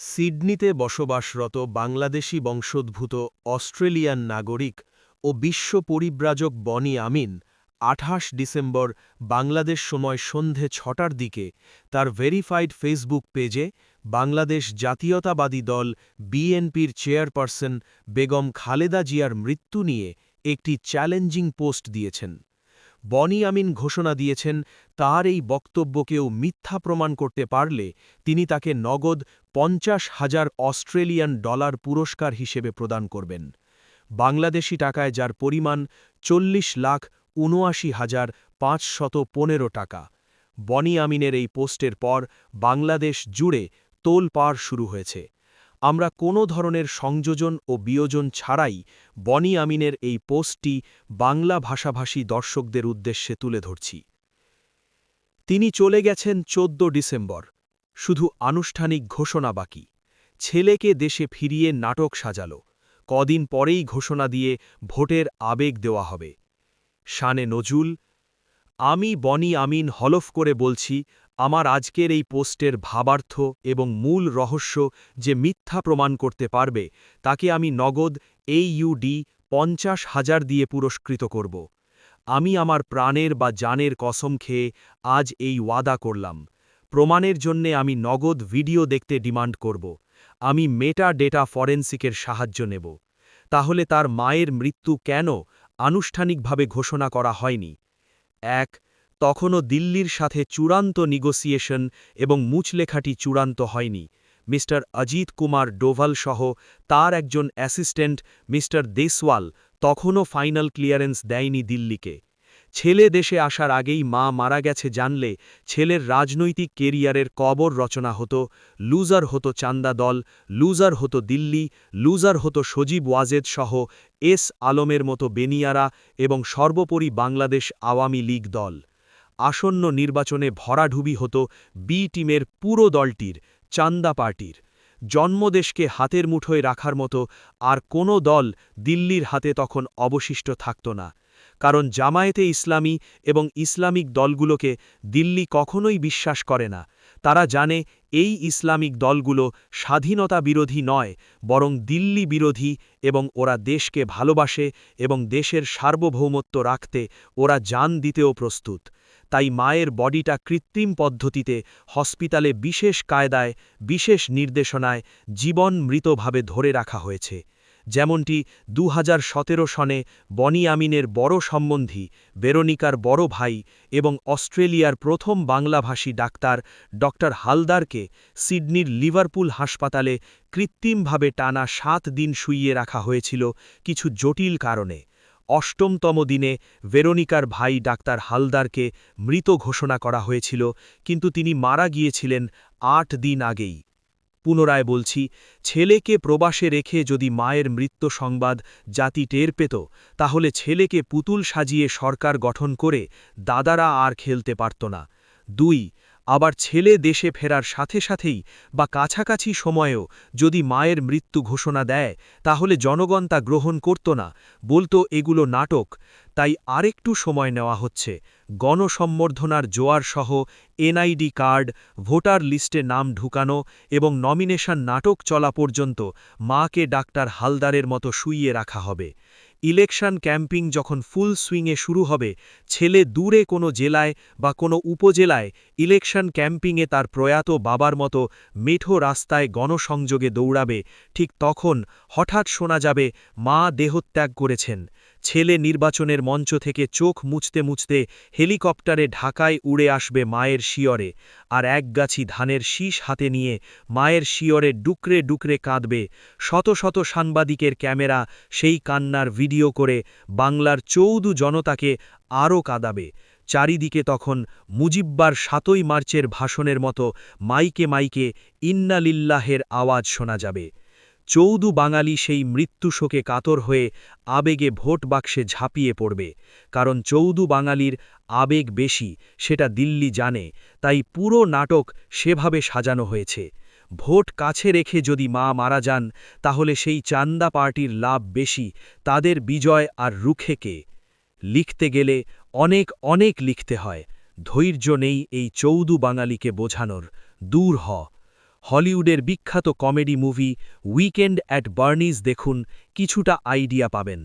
সিডনিতে বসবাসরত বাংলাদেশি বংশোদ্ভূত অস্ট্রেলিয়ান নাগরিক ও বিশ্ব পরিব্রাজক বনি আমিন আঠাশ ডিসেম্বর বাংলাদেশ সময় সন্ধে ছটার দিকে তার ভেরিফাইড ফেসবুক পেজে বাংলাদেশ জাতীয়তাবাদী দল বিএনপির চেয়ারপারসন বেগম খালেদা জিয়ার মৃত্যু নিয়ে একটি চ্যালেঞ্জিং পোস্ট দিয়েছেন। বনি আমিন ঘোষণা দিয়েছেন, তার এই বক্তব্যকেও মিথ্যা প্রমাণ করতে পারলে তিনি তাকে নগদ পঞ্চাশ হাজার অস্ট্রেলিয়ান ডলার পুরস্কার হিসেবে প্রদান করবেন। বাংলাদেশি টাকায় যার পরিমাণ চল্লিশ লাখ উনআশি হাজার পাঁচশত পনেরো টাকা। বনি আমিনের এই পোস্টের পর বাংলাদেশ জুড়ে তোলপাড় শুরু হয়েছে। আমরা কোনো ধরনের সংযোজন ও বিয়োজন ছাড়াই বনি আমিনের এই পোস্টটি বাংলা ভাষাভাষী দর্শকদের উদ্দেশ্যে তুলে ধরছি। তিনি চলে গেছেন চোদ্দ ডিসেম্বর। শুধু আনুষ্ঠানিক ঘোষণা বাকি। ছেলেকে দেশে ফিরিয়ে নাটক সাজাল। কদিন পরেই ঘোষণা দিয়ে ভোটের আবেগ দেওয়া হবে। শানে নজুল আমি বনি আমিন হলফ করে বলছি আমার আজকের এই পোস্টের ভাবার্থ এবং মূল রহস্য যে মিথ্যা প্রমাণ করতে পারবে, তাকে আমি নগদ এই ইউডি পঞ্চাশ হাজার দিয়ে পুরস্কৃত করব। আমি আমার প্রাণের বা জানের কসম খেয়ে আজ এই ওয়াদা করলাম। প্রমাণের জন্যে আমি নগদ ভিডিও দেখতে ডিমান্ড করব। আমি মেটা ডেটা ফরেন্সিকের সাহায্য নেব। তাহলে তার মায়ের মৃত্যু কেন আনুষ্ঠানিকভাবে ঘোষণা করা হয়নি? এক তখনও দিল্লির সাথে চূড়ান্ত নিগোসিয়েশন এবং মুচলেখাটি চূড়ান্ত হয়নি। মিস্টার অজিত কুমার ডোভাল সহ তার একজন অ্যাসিস্ট্যান্ট মিস্টার দেসওয়াল তখনও ফাইনাল ক্লিয়ারেন্স দেয়নি দিল্লিকে। ছেলে দেশে আসার আগেই মা মারা গেছে জানলে ছেলের রাজনৈতিক কেরিয়ারের কবর রচনা হতো, লুজার হতো চান্দা দল, লুজার হতো দিল্লি, লুজার হতো সজীব ওয়াজেদ সহ এস আলমের মতো বেনিয়ারা এবং সর্বোপরি বাংলাদেশ আওয়ামী লীগ দল। আসন্ন নির্বাচনে ভরাঢুবি হতো বি টিমের পুরো দলটির, চান্দা পার্টির। জন্মদেশকে হাতের মুঠোয় রাখার মতো আর কোনো দল দিল্লির হাতে তখন অবশিষ্ট থাকত না। কারণ জামায়েতে ইসলামী এবং ইসলামিক দলগুলোকে দিল্লি কখনোই বিশ্বাস করে না। তারা জানে এই ইসলামিক দলগুলো স্বাধীনতা বিরোধী নয়, বরং দিল্লি বিরোধী এবং ওরা দেশকে ভালোবাসে এবং দেশের সার্বভৌমত্ব রাখতে ওরা জান দিতেও প্রস্তুত। তাই মায়ের বডিটা কৃত্রিম পদ্ধতিতে হসপিটালে বিশেষ কায়দায়, বিশেষ নির্দেশনায় জীবন মৃতভাবে ধরে রাখা হয়েছে। যেমনটি দু হাজার সতেরো সনে বনি আমিনের বড় সম্বন্ধী বেরোনিকার বড় ভাই এবং অস্ট্রেলিয়ার প্রথম বাংলাভাষী ডাক্তার ড হালদারকে সিডনির লিভারপুল হাসপাতালে কৃত্রিমভাবে টানা সাত দিন শুইয়ে রাখা হয়েছিল কিছু জটিল কারণে। অষ্টমতম দিনে ভেরোনিকার ভাই ডাক্তার হালদারকে মৃত ঘোষণা করা হয়েছিল, কিন্তু তিনি মারা গিয়েছিলেন আট দিন আগেই। পুনরায় বলছি, ছেলেকে প্রবাসে রেখে যদি মায়ের মৃত্যু সংবাদ জাতি টের পেত, তাহলে ছেলেকে পুতুল সাজিয়ে সরকার গঠন করে দাদারা আর খেলতে পারত না। দুই আবার ছেলে দেশে ফেরার সাথে সাথেই বা কাছাকাছি সময়েও যদি মায়ের মৃত্যু ঘোষণা দেয়, তাহলে জনগণ তা গ্রহণ করত না, বলতো এগুলো নাটক। তাই আরেকটু সময় নেওয়া হচ্ছে। গণসম্বর্ধনার জোয়ার সহ এনআইডি কার্ড, ভোটার লিস্টে নাম ঢুকানো এবং নমিনেশন নাটক চলা পর্যন্ত মাকে ডাক্তার হালদারের মতো শুইয়ে রাখা হবে। ইলেকশন ক্যাম্পিং যখন ফুল সুইংয়ে শুরু হবে, ছেলে দূরে কোনো জেলায় বা কোনো উপজেলায় ইলেকশন ক্যাম্পিংয়ে তার প্রয়াত বাবার মতো মেঠো রাস্তায় গণসংযোগে দৌড়াবে, ঠিক তখন হঠাৎ শোনা যাবে, মা দেহত্যাগ করেছেন। ছেলে নির্বাচনের মঞ্চ থেকে চোখ মুছতে মুছতে হেলিকপ্টারে ঢাকায় উড়ে আসবে মায়ের শিয়রে, আর একগাছি ধানের শীষ হাতে নিয়ে মায়ের শিয়রে ডুকরে ডুকরে কাঁদবে শত শত সাংবাদিকের ক্যামেরা সেই কান্নার ভিডিও করে বাংলার চৌদু জনতাকে আরও কাঁদাবে। চারিদিকে তখন মুজিব্বার সাতই মার্চের ভাষণের মতো মাইকে মাইকে ইন্নালিল্লাহের আওয়াজ শোনা যাবে। চৌদু বাঙালি সেই মৃত্যু শোকে কাতর হয়ে আবেগে ভোট বাক্সে ঝাঁপিয়ে পড়বে, কারণ চৌদু বাঙালির আবেগ বেশি, সেটা দিল্লি জানে, তাই পুরো নাটক সেভাবে সাজানো হয়েছে। ভোট কাছে রেখে যদি মা মারা যান, তাহলে সেই চান্দা পার্টির লাভ বেশি, তাদের বিজয় আর রুখে কে? লিখতে গেলে অনেক অনেক লিখতে হয়, ধৈর্য নেই এই চৌদু বাঙালিকে বোঝানোর, দূর হ। হলিউডের বিখ্যাত comedy movie weekend at Bernie's দেখুন কিছুটা আইডিয়া পাবেন।